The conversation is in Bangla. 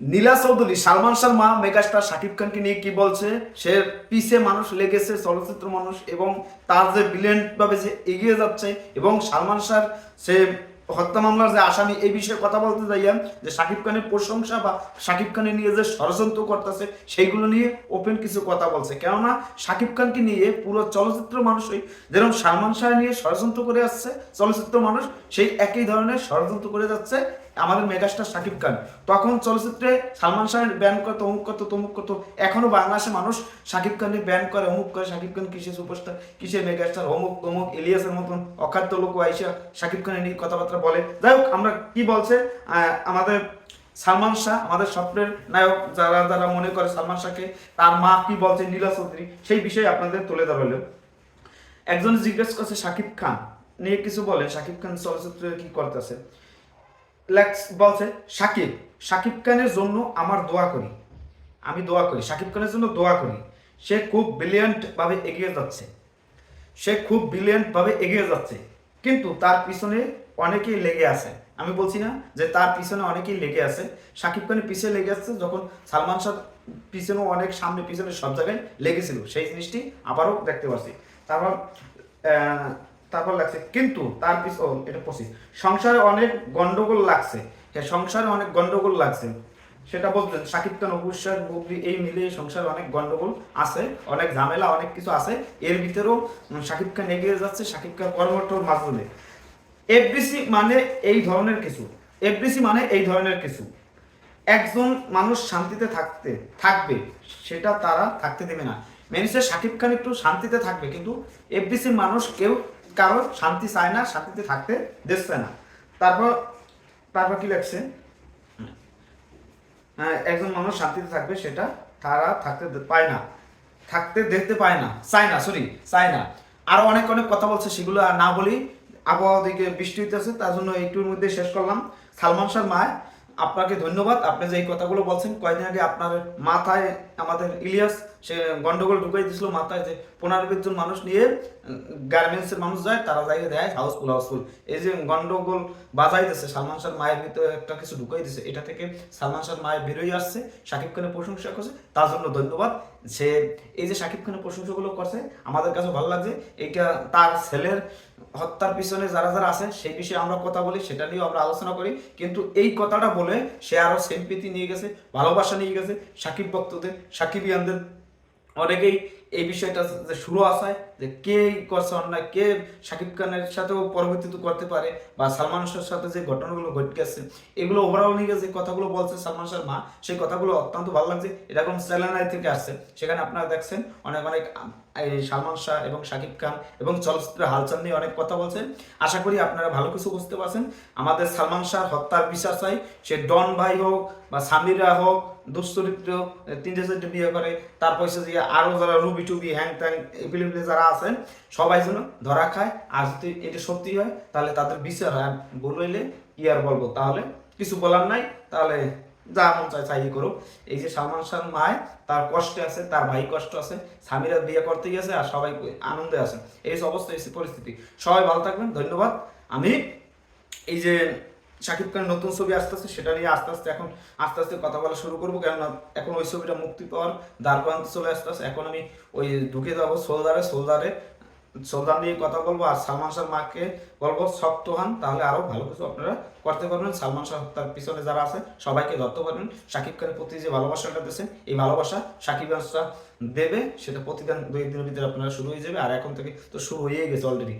নীলা চৌধুরী, সালমান শাহ মা মেগাস্টার শাকিব খানকে নিয়ে কি বলছে? সে পিছে মানুষ লেগেছে, চলচ্চিত্র মানুষ, এবং তার যে ব্রিলিয়েন্ট ভাবে যে এগিয়ে যাচ্ছে, এবং সালমান শাহ সে হত্যা মামলার যে আসামি, এই বিষয়ে কথা বলতে যাইয়া যে শাকিব খানের প্রশংসা বা শাকিব খানের নিয়ে যে ষড়যন্ত্র করতেছে, সেইগুলো নিয়ে ওপেন কিছু কথা বলছে। কেননা শাকিব খানকে নিয়ে পুরো চলচ্চিত্র মানুষই যেরকম সালমান শাহ নিয়ে ষড়যন্ত্র করে আসছে, চলচ্চিত্র মানুষ সেই একই ধরনের ষড়যন্ত্র করে যাচ্ছে আমাদের মেগাস্টার শাকিব খান। তখন চলচ্চিত্রে সালমান শাহের ব্যান করতো, অমুক করতো, তমুক করতো, এখনও বাংলাদেশে মানুষ শাকিব খানের ব্যান করে, অমুক করে শাকিব খান কিসে সুপারস্টার কিসে মেগাস্টার অমুক, তমুক, ইলিয়াসের মতন অখাদ্য লোক আইসা শাকিব খানের নিয়ে কথাবার্তা বলে। যাই হোক আমরা কি বলছে? আমাদের সালমান শাহ, আমাদের স্বপ্নের নায়ক, যারা যারা মনে করে সালমান শাহকে, তার মা কি বলছে নীলা চৌধুরী, সেই বিষয়ে আপনাদের তুলে ধরলো একজন জিজ্ঞেস করছে, শাকিব খান? নিয়ে কিছু বলে, শাকিব খান চলচ্চিত্রে কি করতেছে? বলছে সাকিব সাকিব খানের জন্য আমার দোয়া করি। আমি দোয়া করি সাকিব খানের জন্য দোয়া করি। সে খুব ব্রিলিয়ান্ট ভাবে এগিয়ে যাচ্ছে। সে খুব ব্রিলিয়ান্ট ভাবে এগিয়ে যাচ্ছে। কিন্তু তার পিছনে অনেকেই লেগে আছে। আমি বলছি না যে তার পিছনে অনেকেই লেগে আছে। সাকিব খানের পিছনে লেগে আছে যখন সালমান শাহ পিছনেও অনেক সামনে পিছনে সব জায়গায় লেগেছিল। সেই জিনিসটি আবারও দেখতে পাচ্ছি। তারপর তারপর লাগছে, কিন্তু তার পিছনে এটা পঁচিশ। সংসারে অনেক গন্ডগোল লাগছে। হ্যাঁ সংসারে অনেক গন্ডগোল লাগছে। সেটা বলতেন সাকিব খান অবশ্যই এই মিলিয়ে সংসারে অনেক গন্ডগোল আছে, অনেক ঝামেলা, অনেক কিছু আছে। এর ভিতরেও সাকিব খান এগিয়ে যাচ্ছে, সাকিব খান কর্মঠোর মাধ্যমে এফডিসি মানে এই ধরনের কিছু। এফডিসি মানে এই ধরনের কিছু। একজন মানুষ শান্তিতে থাকতে, থাকবে, সেটা তারা থাকতে দেবে না। মেনিসে সাকিব খান একটু শান্তিতে থাকবে, কিন্তু এফডিসির মানুষ কেউ কারও শান্তি চায় না, শান্তিতে থাকতে দিচ্ছে না। তারপর তারপর কি লাগছে একজন মানুষ শান্তিতে থাকবে, সেটা তারা থাকতে পায় না। থাকতে দেখতে পায় না। চায় না সরি চায় না। আরও অনেক অনেক কথা বলছে, সেগুলো আর না বলি। আবহাওয়া দিকে বৃষ্টি হইতেছে, তার জন্য একটুর মধ্যে শেষ করলাম। সালমান শাহ মায় আপনাকে ধন্যবাদ। আপনি যে এই কথাগুলো বলছেন, কয়েকদিন আগে আপনার মাথায়, আমাদের ইলিয়াস, সে গন্ডগোল ঢুকাই দিয়েছিল মাথায় যে পনেরো বিশ জন মানুষ নিয়ে গার্মেন্টসের মানুষ যায়, তারা যাই দেয়, হাউসফুল হাউসফুল। এই যে গন্ডগোল বাজাই দিচ্ছে সালমান শাহ মায়ের ভিতরে একটা কিছু ঢুকাই দিছে, এটা থেকে সালমান শাহ মায়ের বেরোই আসছে, শাকিব খানের প্রশংসা করছে, তার জন্য ধন্যবাদ। সে, এই যে শাকিব খানের প্রশংসাগুলো করছে, আমাদের কাছে ভালো লাগছে, এইটা তার ছেলের হত্যার পিছনে যারা যারা আছে সেই বিষয়ে আমরা কথা বলি, সেটা নিয়েও আমরা আলোচনা করি। কিন্তু এই কথাটা বলে সে আরও সেম্পিতি নিয়ে গেছে, ভালোবাসা নিয়ে গেছে সাকিব ভক্তদের সাকিবিয়ানদের অনেকেই এই বিষয়টা যে শুরু আসায় যে কে করছে অন্যায়, কে শাকিব খানের সাথেও পরবর্তীতে করতে পারে বা সালমান শাহের সাথে যে ঘটনাগুলো ঘটে গেছে, এগুলো ওভারঅল নিয়ে যে কথাগুলো বলছে সালমান শাহের মা, সেই কথাগুলো অত্যন্ত ভালো লাগছে। এরকম চ্যানেল থেকে আসছে, সেখানে আপনারা দেখছেন অনেক অনেক সালমান শাহ এবং শাকিব খান এবং চলচ্চিত্রের হালচাল নিয়ে অনেক কথা বলছেন। আশা করি আপনারা ভালো কিছু বুঝতে পারছেন। আমাদের সালমান শাহ হত্যার বিচার চাই সে ডন ভাই হোক বা সামিরা হোক, দুশ্চরিত্র, তিনটে চারটে বিয়ে করে তারপর হচ্ছে যে আরও যারা রুবি টুবি, হ্যাং ট্যাং এপিলিপি যারা আছেন, সবাই যেন ধরা খায়। আর যদি এটা সত্যি হয়, তাহলে তাদের বিচার হয়। কি আর বলব? তাহলে কিছু বলার নাই, তাহলে যা মন চায় চাই করো এই যে সালমান শাহ মায়, তার কষ্টে আছে, তার ভাই কষ্ট আছে স্বামীরা বিয়ে করতে গেছে আর সবাই আনন্দে আছে। এই অবস্থা, এই পরিস্থিতি। সবাই ভালো থাকবেন, ধন্যবাদ। আমি এই যে শাকিব খানের নতুন ছবি আসতেছে, সেটা নিয়ে আস্তে আস্তে এখন আস্তে আস্তে কথা বলা শুরু করব, কেননা এখন ওই ছবিটা মুক্তি পাওয়ার দ্বার প্রান্তে চলে আসতেছে। এখন আমি ওই ঢুকে যাব সোলদারে সোলদারে সোলদার নিয়ে কথা বলব আর সালমান শাহ মাকে বলব, শক্ত হন, তাহলে আরও ভালো কিছু আপনারা করতে পারবেন। সালমান শাহ তার পিছনে যারা আছে, সবাইকে ধরতে পারবেন। সাকিব খানের প্রতি যে ভালোবাসাটা দিয়েছেন, এই ভালোবাসা সাকিব শাহ দেবে। সেটা প্রতিদিন দুই দিনের ভিতরে আপনারা শুরু হয়ে যাবে। আর এখন থেকে তো শুরু হয়েই গেছে অলরেডি